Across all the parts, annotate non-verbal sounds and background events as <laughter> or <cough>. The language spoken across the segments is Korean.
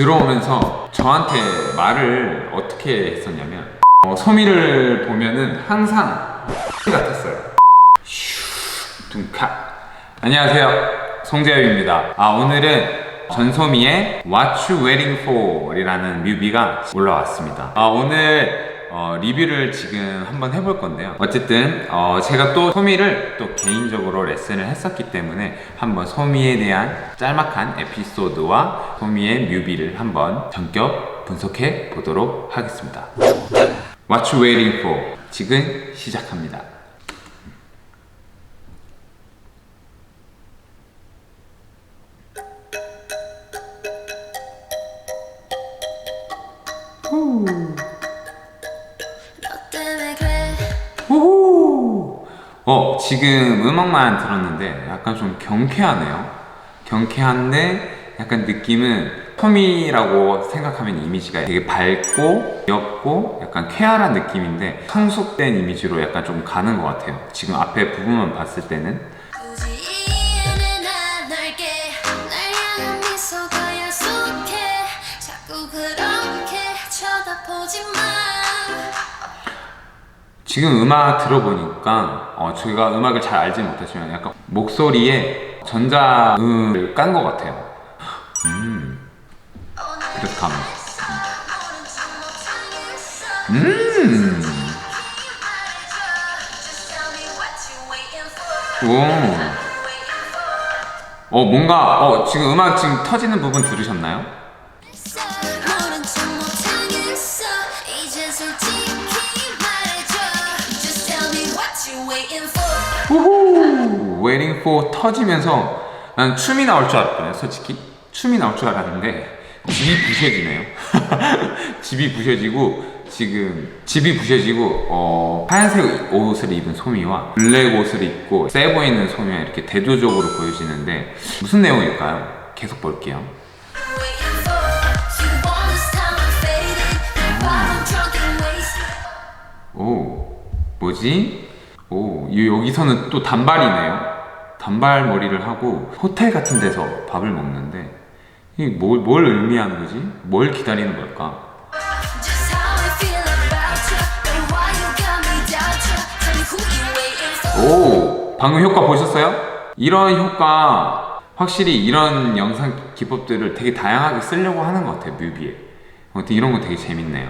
들어오면서 저한테 말을 어떻게 했었냐면 어, 소미를 보면은 항상 같았어요. 슈, 둥카. 안녕하세요. 송재엽입니다. 아, 오늘은 전소미의 What You Waiting For 이라는 뮤비가 올라왔습니다. 아, 오늘 어, 리뷰를 지금 한번 해볼 건데요. 어쨌든 어, 제가 또 소미를 또 개인적으로 레슨을 했었기 때문에 한번 소미에 대한 짤막한 에피소드와 소미의 뮤비를 한번 전격 분석해 보도록 하겠습니다. What You Waiting For 지금 시작합니다. 너 어, 지금 음악만 들었는데 약간 좀 경쾌하네요. 경쾌한데 약간 느낌은 토미라고 생각하면 이미지가 되게 밝고 귀엽고 약간 쾌활한 느낌인데 성숙된 이미지로 약간 좀 가는 것 같아요. 지금 앞에 부분만 봤을 때는 쳐다보지 마 지금 음악 들어보니까 어, 저희가 음악을 잘 알지 못하지만 약간 목소리에 전자음을 깐 것 같아요. 음, 그래서 가면. 음. 오. 어 뭔가 어 지금 음악 지금 터지는 부분 들으셨나요? 우후 Waiting for 터지면서 난 춤이 나올 줄 알았거든요 솔직히 춤이 나올 줄 알았는데 집이 부셔지네요 <laughs> 집이 부셔지고 지금 집이 부셔지고 어, 하얀색 옷을 입은 소미와 블랙 옷을 입고 세 보이는 소미가 이렇게 대조적으로 보여지는데 무슨 내용일까요? 계속 볼게요 오, 뭐지? 오, 이- 여기서는 또 단발이네요. 단발 머리를 하고 호텔 같은 데서 밥을 먹는데 이 뭘, 뭘 의미하는 거지? 뭘 기다리는 걸까? 오, 방금 효과 보셨어요? 이런 효과 확실히 이런 영상 기법들을 되게 다양하게 쓰려고 하는 것 같아요 뮤비에. 아무튼 이런 거 되게 재밌네요.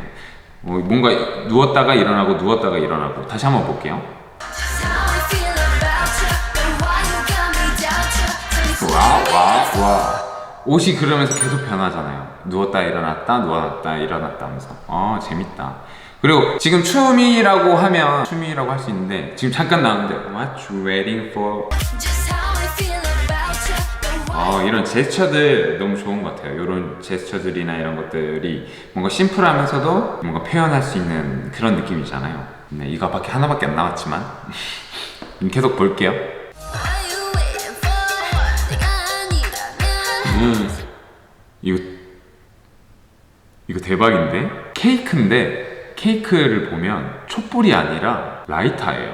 어, 뭔가 누웠다가 일어나고 누웠다가 일어나고 다시 한번 볼게요. 와. 옷이 그러면서 계속 변하잖아요. 누웠다 일어났다, 누웠다 일어났다 하면서. 아, 재밌다. 그리고 지금 춤이라고 하면 춤이라고 할 수 있는데 지금 잠깐 나오는데 What you waiting for? 어, 이런 제스처들 너무 좋은 것 같아요. 이런 제스처들이나 이런 것들이 뭔가 심플하면서도 뭔가 표현할 수 있는 그런 느낌이잖아요. 네, 이거밖에 하나밖에 안 남았지만 <laughs> 계속 볼게요. 음, 이거 이거 대박인데 케이크인데 케이크를 보면 촛불이 아니라 라이터예요.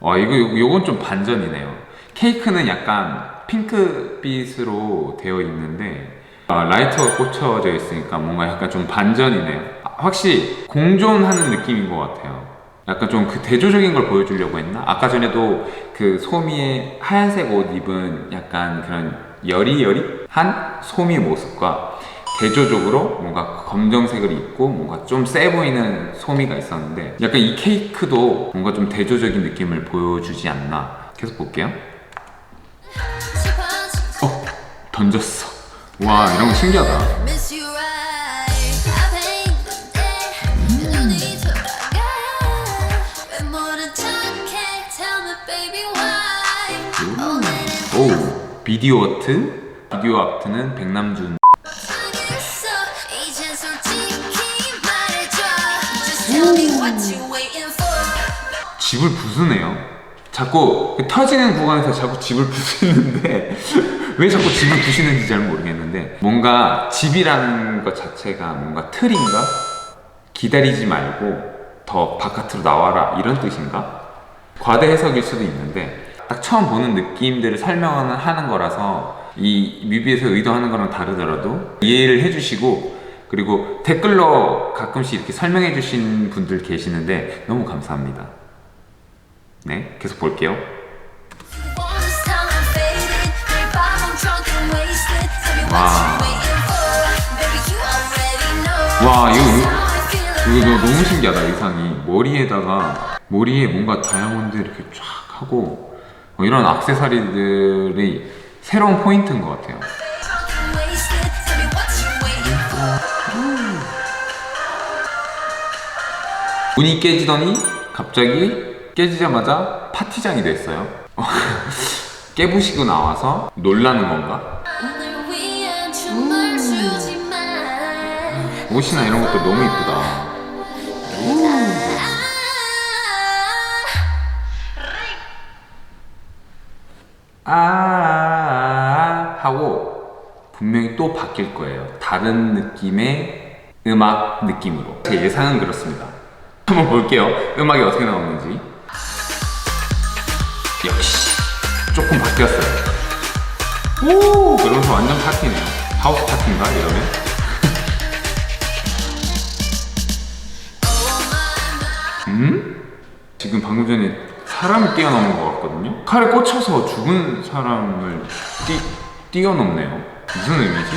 와 이거 요- 요건 좀 반전이네요. 케이크는 약간 핑크빛으로 되어 있는데 아, 라이터가 꽂혀져 있으니까 뭔가 약간 좀 반전이네요. 아, 확실히 공존하는 느낌인 것 같아요. 약간 좀 그 대조적인 걸 보여주려고 했나? 아까 전에도 그 소미의 하얀색 옷 입은 약간 그런 여리여리한 소미의 모습과 대조적으로 뭔가 검정색을 입고 뭔가 좀 세 보이는 소미가 있었는데 약간 이 케이크도 뭔가 좀 대조적인 느낌을 보여주지 않나. 계속 볼게요. 어 던졌어. 와 이런 거 신기하다 비디오 아트 비디오 아트는 백남준 집을 부수네요 자꾸 그 터지는 구간에서 자꾸 집을 <laughs> 부수는데 왜 자꾸 집을 부시는지 잘 모르겠는데 뭔가 집이라는 것 자체가 뭔가 틀인가? 기다리지 말고 더 바깥으로 나와라 이런 뜻인가? 과대 해석일 수도 있는데 딱 처음 보는 느낌들을 설명하는 하는 거라서 이 뮤비에서 의도하는 거랑 다르더라도 이해를 해주시고 그리고 댓글로 가끔씩 이렇게 설명해 주신 분들 계시는데 너무 감사합니다. 네, 계속 볼게요. Know. 와, 이거, 이거 너무 신기하다, 의상이. 머리에다가, 머리에 뭔가 다이아몬드 이렇게 쫙 하고, 어, 이런 악세사리들이 새로운 포인트인 것 같아요. 문이 깨지더니 갑자기 깨지자마자 파티장이 됐어요. <laughs> 깨부시고 나와서 놀라는 건가? 옷이나 이런 것도 너무 이쁘다. 아 하고 분명히 또 바뀔 거예요. 다른 느낌의 음악 느낌으로. 제 예상은 그렇습니다. <laughs> 한번 볼게요. 음악이 어떻게 나오는지. 역시 조금 바뀌었어요. 오! 그러면서 완전 파티네요. 하우스 파티인가 이러면? <laughs> 음? 지금 방금 전에 사람을 뛰어넘은 것 같거든요? 칼에 꽂혀서 죽은 사람을 뛰, 뛰어넘네요. 무슨 의미지?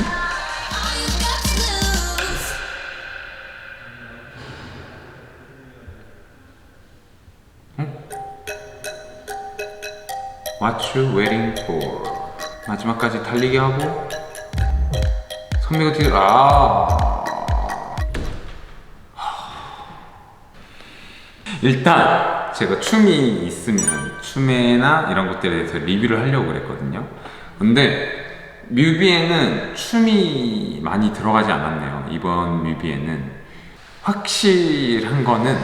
What you waiting for? 마지막까지 달리게 하고 선미가 뒤에 아 일단 제가 춤이 있으면 춤에나 이런 것들에 대해서 리뷰를 하려고 그랬거든요. 근데 뮤비에는 춤이 많이 들어가지 않았네요. 이번 뮤비에는 확실한 거는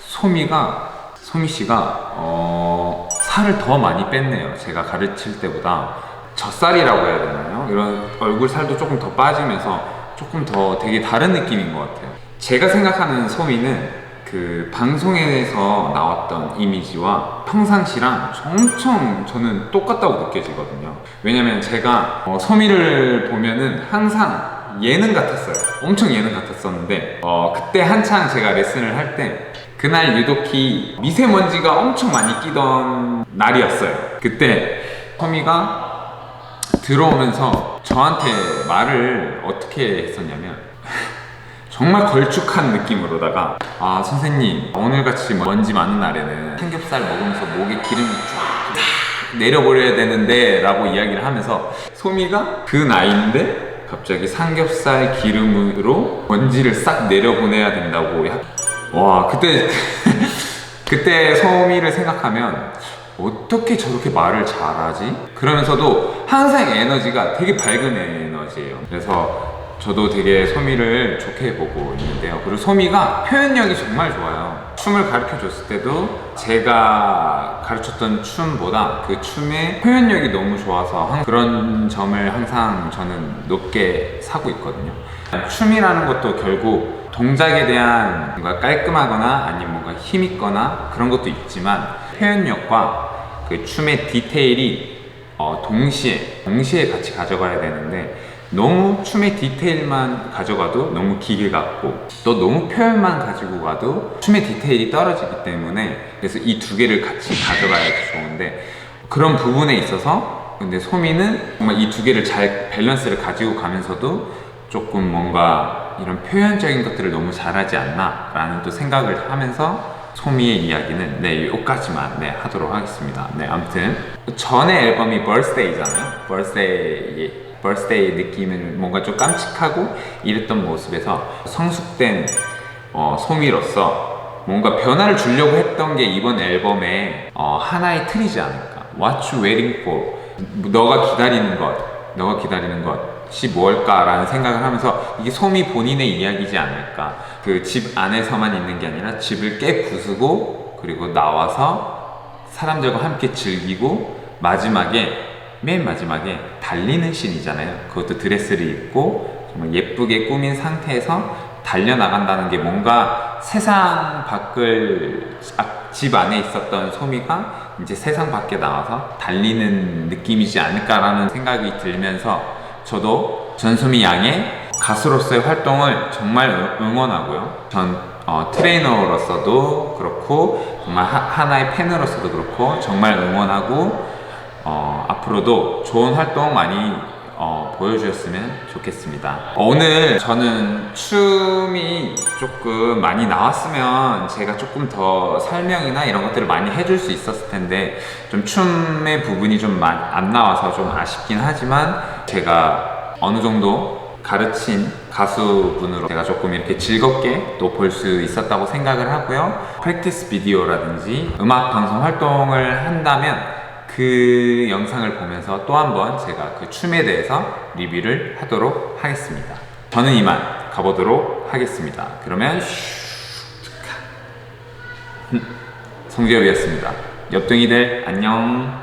소미가 소미 씨가 어, 살을 더 많이 뺐네요. 제가 가르칠 때보다 젖살이라고 해야 되나요? 이런 얼굴 살도 조금 더 빠지면서 조금 더 되게 다른 느낌인 것 같아요. 제가 생각하는 소미는 그 방송에서 나왔던 이미지와 평상시랑 엄청 저는 똑같다고 느껴지거든요. 왜냐면 제가 어, 소미를 보면은 항상 예능 같았어요. 엄청 예능 같았었는데 어, 그때 한창 제가 레슨을 할 때 그날 유독히 미세먼지가 엄청 많이 끼던 날이었어요. 그때 소미가 들어오면서 저한테 말을 어떻게 했었냐면 정말 걸쭉한 느낌으로다가 아 선생님 오늘같이 먼지 많은 날에는 삼겹살 먹으면서 목에 기름이 쫙 내려버려야 되는데 라고 이야기를 하면서 소미가 그 나이인데 갑자기 삼겹살 기름으로 먼지를 싹 내려보내야 된다고 약- 와 그때 <laughs> 그때 소미를 생각하면 어떻게 저렇게 말을 잘하지? 그러면서도 항상 에너지가 되게 밝은 에너지예요. 그래서 저도 되게 소미를 좋게 보고 있는데요. 그리고 소미가 표현력이 정말 좋아요. 춤을 가르쳐 줬을 때도 제가 가르쳤던 춤보다 그 춤의 표현력이 너무 좋아서 항- 그런 점을 항상 저는 높게 사고 있거든요. 춤이라는 것도 결국 동작에 대한 뭔가 깔끔하거나 아니면 뭔가 힘있거나 그런 것도 있지만 표현력과 그 춤의 디테일이 어, 동시에 동시에 같이 가져가야 되는데 너무 춤의 디테일만 가져가도 너무 기계 같고 또 너무 표현만 가지고 가도 춤의 디테일이 떨어지기 때문에 그래서 이 두 개를 같이 가져가야 좋은데 그런 부분에 있어서 근데 소미는 정말 이 두 개를 잘 밸런스를 가지고 가면서도 조금 뭔가 이런 표현적인 것들을 너무 잘하지 않나 라는 또 생각을 하면서 소미의 이야기는 네 여기까지만 네 하도록 하겠습니다. 네 아무튼 전에 앨범이 birthday잖아요 birthday 느낌을 뭔가 좀 깜찍하고 이랬던 모습에서 성숙된 어, 소미로서 뭔가 변화를 주려고 했던 게 이번 앨범의 어, 하나의 틀이지 않을까. What you waiting for? 너가 기다리는 것, 너가 기다리는 것이 뭘까라는 생각을 하면서 이게 소미 본인의 이야기지 않을까. 그 집 안에서만 있는 게 아니라 집을 깨 부수고 그리고 나와서 사람들과 함께 즐기고 마지막에 맨 마지막에 달리는 씬이잖아요. 그것도 드레스를 입고 정말 예쁘게 꾸민 상태에서 달려나간다는 게 뭔가 세상 밖을 앞- 집 안에 있었던 소미가 이제 세상 밖에 나와서 달리는 느낌이지 않을까라는 생각이 들면서 저도 전소미 양의 가수로서의 활동을 정말 응- 응원하고요. 전 어, 트레이너로서도 그렇고 정말 하, 하나의 팬으로서도 그렇고 정말 응원하고 어, 앞으로도 좋은 활동 많이 어, 보여주셨으면 좋겠습니다. 어, 오늘 저는 춤이 조금 많이 나왔으면 제가 조금 더 설명이나 이런 것들을 많이 해줄 수 있었을 텐데 좀 춤의 부분이 좀 안 나와서 좀 아쉽긴 하지만 제가 어느 정도 가르친 가수분으로 제가 조금 이렇게 즐겁게 또 볼 수 있었다고 생각을 하고요. 프랙티스 비디오라든지 음악 방송 활동을 한다면 그 영상을 보면서 또 한 번 제가 그 춤에 대해서 리뷰를 하도록 하겠습니다. 저는 이만 가보도록 하겠습니다. 그러면 슈, 성재엽이었습니다. 옆둥이들 안녕.